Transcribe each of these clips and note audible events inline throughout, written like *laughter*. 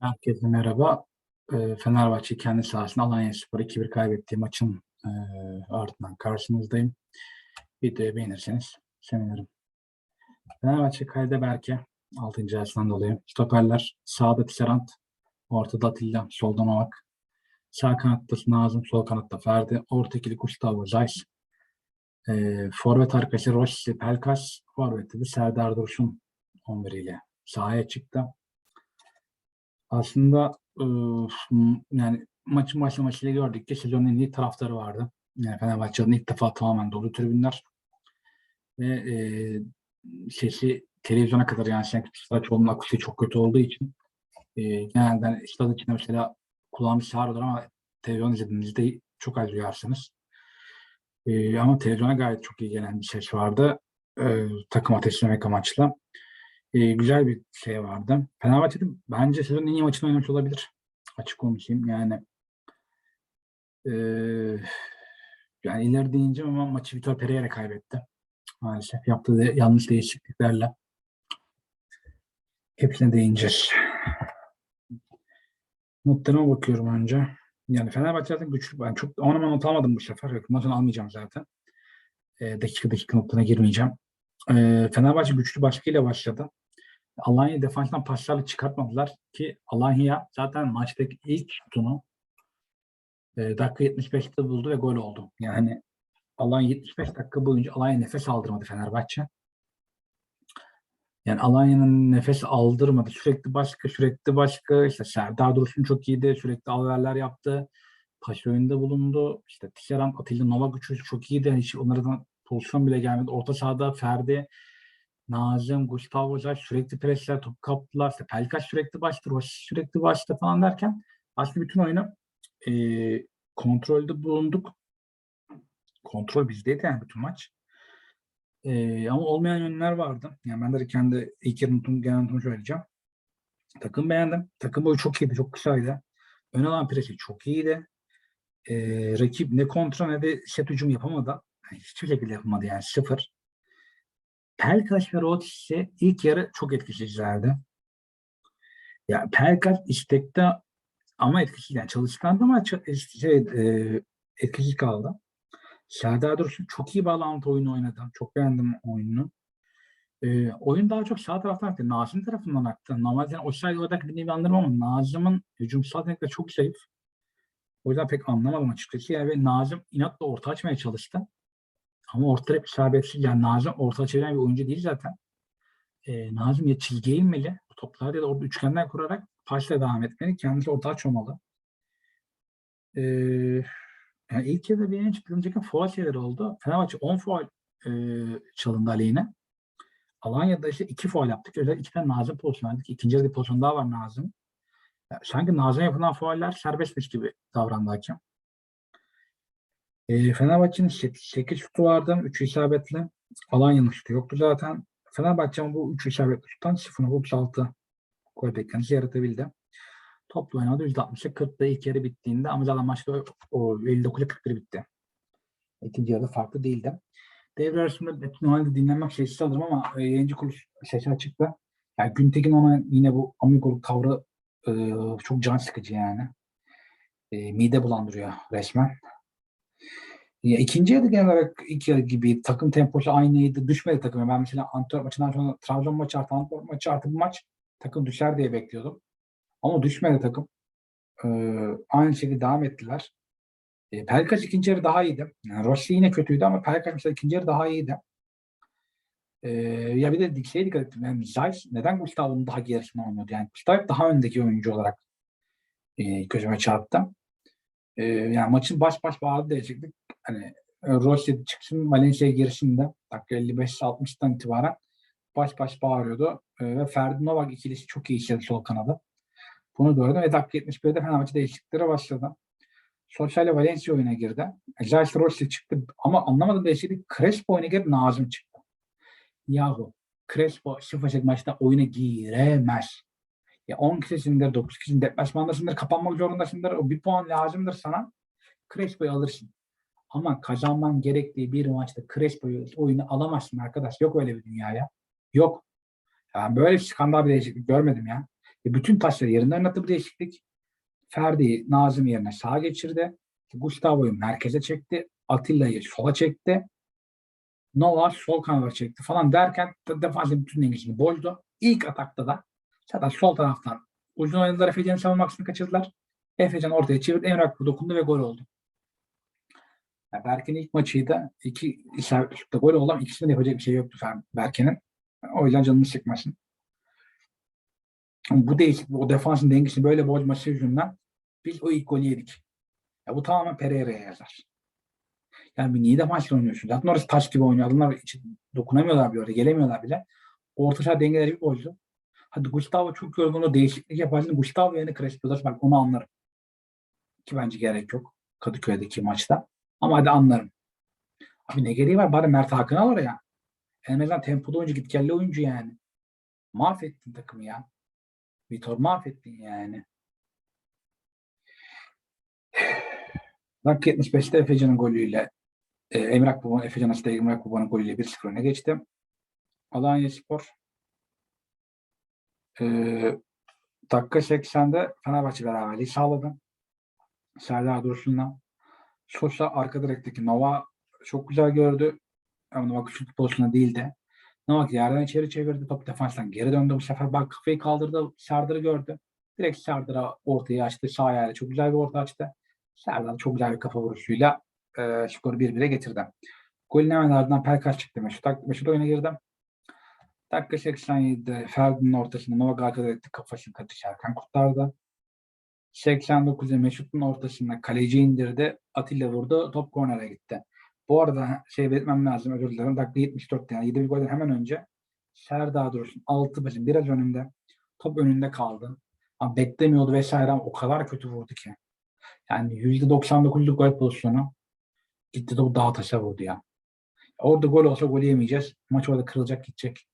Herkese merhaba. Eee, Fenerbahçe kendi sahasında Alanyaspor'u 2-1 kaybettiği maçın eee, ardından karşınızdayım. Videoyu beğenirseniz sevinirim. Fenerbahçe kalede Berke. 6. Ersan dolayı. Stoperler sağda Tisserand, ortada Atilla, solda Novak. Sağ kanatta Nazım, sol kanatta Ferdi. Orta ikili Gustavo Zayt. Eee forvet arkası Rossi, Pelkas. Forvet'te Serdar Dursun 11 ile sahaya çıktı. Aslında m- yani maçın başlamasıyla gördük ki sezonun en iyi taraftarı vardı. Yani Fenerbahçe'nin ilk defa tamamen dolu tribünler ve eee, sesi televizyona kadar yansıyan Stadyumun akustiği çok kötü olduğu için eee genelde hani stad içinde mesela kulağımız sağır ama televizyon izlediğinizde çok az duyarsınız. Eee, ama televizyona gayet çok iyi gelen bir ses vardı. Eee, takım ateşlemek amaçlı. Eee, güzel bir şey vardı. Fenerbahçe'de bence sezonun en iyi maçını oynamış olabilir. Açık konuşayım. Yani eee, yani ileri deyince ama maçı Vitor Pereira kaybetti. Maalesef yaptığı de- yanlış değişikliklerle. Hepsine değineceğiz. Notlarıma bakıyorum önce. Yani Fenerbahçe zaten güçlü. Ben çok ona not almadım bu sefer. Yok, Bundan sonra almayacağım zaten. Eee, dakika dakika notlarına girmeyeceğim. Eee, Fenerbahçe güçlü baskıyla başladı. Alanya defanstan paslarla çıkartmadılar ki Alanya zaten maçtaki ilk şutunu e, dakika 75'te buldu ve gol oldu. Yani Alanya 75 dakika boyunca Alanya nefes aldırmadı Fenerbahçe. Yani Alanya'nın nefes aldırmadı. Sürekli başka, sürekli başka. İşte Serdar Dursun çok iyiydi. Sürekli alverler yaptı. Taş oyunda bulundu. İşte Tisserand, Atilla Novak üçlüsü çok iyiydi. Hiç onlardan pozisyon bile gelmedi. Orta sahada Ferdi, Nazım, Gustavo Zay sürekli presler, top kaptılar. İşte Pelkas sürekli başladı, Rossi sürekli başladı falan derken aslında bütün oyunu eee kontrolde bulunduk. Kontrol bizdeydi yani bütün maç. Eee, ama olmayan yönler vardı. Yani ben de kendi ilk yarı notum, genel notumu söyleyeceğim. Takım beğendim. Takım boyu çok iyiydi, çok kısaydı. Ön alan presi çok iyiydi. Eee, rakip ne kontra ne de set hücum yapamadı. Yani hiçbir şekilde yapamadı yani sıfır. Pelkas ve Rossi ilk yarı çok etkisizlerdi. Ya Pelkas istekte ama etkisiz yani çalışkandı ama ça- şey, e, etkisiz kaldı. Serdar Dursun çok iyi bağlantı oyunu oynadı. Çok beğendim oyununu. E, oyun daha çok sağ taraftan aktı. Nazım tarafından aktı. Normalde yani o sayede olarak bir nevi anlarım ama Nazım'ın hücumsal yetenekleri çok zayıf. O yüzden pek anlamadım açıkçası. Yani ve Nazım inatla orta açmaya çalıştı. Ama orta hep isabetsiz. Yani Nazım orta açabilen bir oyuncu değil zaten. E, Nazım ya çizgiye inmeli. Bu topları ya da orada üçgenler kurarak pasla devam etmeli. Kendisi orta açmamalı. E, yani ilk yarıda benim çıkılacak faul şeyleri oldu. Fenerbahçe 10 faul e, çalındı aleyhine. Alanya'da işte 2 faul yaptık. Özellikle iki tane Nazım pozisyonu aldık. İkinci yarıda bir pozisyon daha var Nazım. Ya, sanki Nazım yapılan fauller serbestmiş gibi davrandı hakem. E, Fenerbahçe'nin 8 şutu vardı. 3'ü isabetli. Alanya'nın şutu yoktu zaten. Fenerbahçe ama bu 3 isabetli şuttan 0.36 gol beklentisi yaratabildi. Toplu oynadı %60'a 40'da ilk yarı bittiğinde ama zaten maçta o, o 59'a 41 bitti. İkinci yarıda farklı değildi. Devre arasında normalde dinlenmek sessiz alırım ama e, yayıncı kuruluş sesi açıktı. Yani Güntekin ona yine bu amigoluk tavrı e, çok can sıkıcı yani. E, mide bulandırıyor resmen. Ya ikinci yarı genel olarak ilk yarı gibi takım temposu aynıydı. Düşmedi takım. Ben mesela Antwerp maçından sonra Trabzon maçı artı Antwerp maçı artı bu maç takım düşer diye bekliyordum. Ama düşmedi takım. Ee, aynı şekilde devam ettiler. E, Pelkas ikinci yarı daha iyiydi. Yani Rossi yine kötüydü ama Pelkas mesela ikinci yarı daha iyiydi. Ee, ya bir de şeye dikkat ettim. Yani Zayt neden Gustavo'nun daha gerisinde oynuyordu? Yani Gustav daha öndeki oyuncu olarak e, gözüme çarptı. Ee, yani maçın baş baş bağlı diyecektik. Hani e, Rossi çıksın Valencia'ya girişinde dakika 55-60'tan itibaren baş baş bağırıyordu. Ee, ve Ferdi Novak ikilisi çok iyi işledi sol kanadı. Bunu gördüm ve dakika 71'de Fenerbahçe değişikliklere başladı. Sosyal Valencia oyuna girdi. Zayt Rossi çıktı ama anlamadım değişiklik. Crespo oyuna girdi, Nazım çıktı. Yahu Crespo 0 maçta oyuna giremez. Ya 10 kişisindir, 9 kişisin, deplasmandasındır, kapanmak zorundasındır. O bir puan lazımdır sana. Crespo'yu alırsın. Ama kazanman gerektiği bir maçta Crespo'yu oyunu alamazsın arkadaş. Yok öyle bir dünya ya. Yok. Yani böyle bir skandal bir değişiklik görmedim ya. E bütün taşları yerinden oynattı bu değişiklik. Ferdi'yi Nazım yerine sağa geçirdi. Gustavo'yu merkeze çekti. Atilla'yı sola çekti. Nova sol kanada çekti falan derken de- defansın bütün dengesini bozdu. İlk atakta da zaten sol taraftan uzun oynadılar Efecan'ın savunma kaçırdılar. Efecan ortaya çevirdi. Akbur dokundu ve gol oldu. Yani ilk maçıydı. İki isabetli gol oldu ama ikisinde de yapacak bir şey yoktu Berke'nin. O yüzden canını sıkmasın. Bu değişik, o defansın dengesini böyle bozması yüzünden biz o ilk golü yedik. Ya bu tamamen Pereira'ya yazar. Yani niye defansla oynuyorsun? Zaten orası taş gibi oynuyor. Adamlar hiç dokunamıyorlar bir oraya. Gelemiyorlar bile. Orta saha dengeleri bir bozdu. Hadi Gustavo çok yorgun o değişiklik yaparsın. Gustavo yerine Crespo'da bak onu anlarım. Ki bence gerek yok. Kadıköy'deki maçta. Ama hadi anlarım. Abi ne gereği var? Bari Mert Hakan'ı al oraya. En azından tempolu oyuncu, gitgelli oyuncu yani. Mahvettin takımı ya. Vitor mahvettin yani. Dakika 75'te Efecan'ın golüyle e, Emre Akbaba, Efecan Aslı Emre Akbaba'nın golüyle 1-0 öne geçti. Alanya Spor e, dakika 80'de Fenerbahçe beraberliği sağladı. Serdar Dursun'la. Sosa arka direkteki Nova çok güzel gördü. Ama Nova şut pozisyonunda değildi. Nova yerden içeri çevirdi. Top defanstan geri döndü bu sefer. Bak kafayı kaldırdı. Serdar'ı gördü. Direkt Serdar'a ortayı açtı. Sağ ayağıyla çok güzel bir orta açtı. Serdar çok güzel bir kafa vuruşuyla e, skoru 1-1'e getirdi. Golün hemen ardından Pelkas çıktı. Mesut, Mesut oyuna girdi. Dakika 87'de Ferdi'nin ortasında Nova arka direkte kafasını Katı Şerkan kurtardı. 89'da Mesut'un ortasında kaleci indirdi. Atilla vurdu. Top kornere gitti. Bu arada şey belirtmem lazım özür dilerim. Dakika 74'te yani 7 bir golden hemen önce Serdar Dursun 6 başın biraz önünde. Top önünde kaldı. Ama beklemiyordu vesaire ama o kadar kötü vurdu ki. Yani %99'luk gol pozisyonu gitti o dağ taşa vurdu ya. Orada gol olsa gol yemeyeceğiz. Maç orada kırılacak gidecek.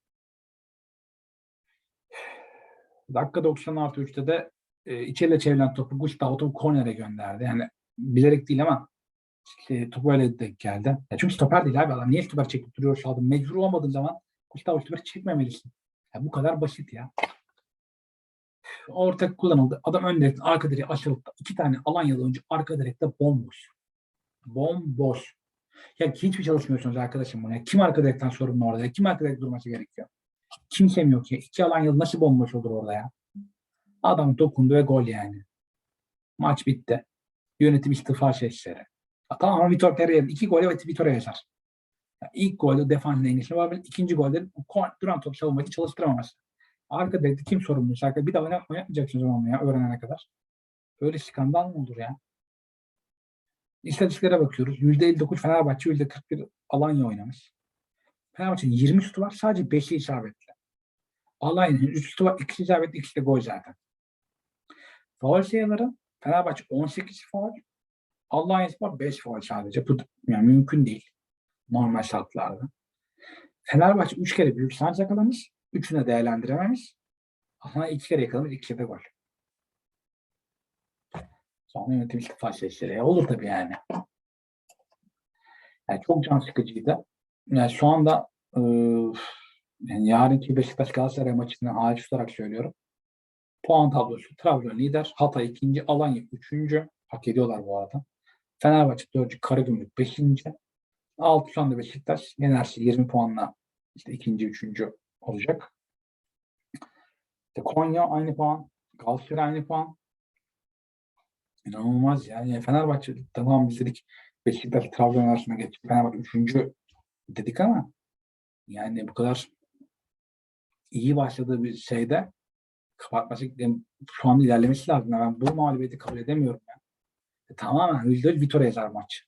*sighs* Dakika 90 artı 3'te de e, içeriyle çevrilen topu Gustavo kornere gönderdi. Yani bilerek değil ama işte, topu öyle denk geldi. Ya çünkü stoper değil abi adam. Niye stoper çekip duruyor şu anda? Mecbur olmadığın zaman Gustavo stoper çekmemelisin. Ya bu kadar basit ya. Orta kullanıldı. Adam ön direkten arka direğe aşırıp iki tane Alanyalı oyuncu arka direkte bomboş. Bomboş. Ya hiçbir çalışmıyorsunuz arkadaşım buna. Kim arka direkten sorumlu orada? ya? Kim arka direkte durması gerekiyor? Kimsem yok ya. İki Alanyalı nasıl bomboş olur orada ya? Adam dokundu ve gol yani. Maç bitti. Yönetim istifa sesleri. Tamam ama Vitor Pereira iki golü ve Vitor'a yazar. Ya ilk golde defans dengesini var. İkinci golde duran top savunmayı çalıştıramaması. Arka direkte kim sorumlu? Arka bir daha oynat, oynatmayacaksınız onu ya öğrenene kadar. Böyle skandal mı olur ya? İstatistiklere bakıyoruz. %59 Fenerbahçe, %41 Alanya oynamış. Fenerbahçe'nin 20 şutu var. Sadece 5'i isabetli. Alanya'nın 3 şutu var. 2'si isabetli, ikisi de gol zaten. Faul sayıları Fenerbahçe 18 faul. Alanya Spor 5 faul sadece. Bu yani mümkün değil. Normal şartlarda. Fenerbahçe 3 kere büyük şans yakalamış. 3'ünü de değerlendirememiş. Alanya 2 kere yakalamış. 2 de gol. Sonra yönetim istifa sesleri. Ya Olur tabii yani. Yani çok can sıkıcıydı. Yani şu anda ıı, yani yarınki Beşiktaş Galatasaray maçını hariç tutarak söylüyorum. Puan tablosu. Trabzon lider. Hatay ikinci. Alanya üçüncü. Hak ediyorlar bu arada. Fenerbahçe dördüncü. Karagümrük beşinci. Altı şu anda Beşiktaş. Yenerse 20 puanla işte ikinci, üçüncü olacak. İşte Konya aynı puan. Galatasaray aynı puan. İnanılmaz ya. Yani Fenerbahçe tamam biz dedik Beşiktaş Trabzon arasında geçti. Fenerbahçe üçüncü dedik ama yani bu kadar iyi başladığı bir şeyde yani şu anda ilerlemesi lazım. Yani ben bu mağlubiyeti kabul edemiyorum. Ya. E, tamamen yüzde yüz Vitor yazar maç.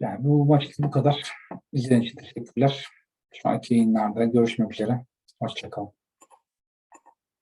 Yani bu maç bu kadar. İzlediğiniz için teşekkürler. Şu anki yayınlarda görüşmek üzere. Hoşçakalın.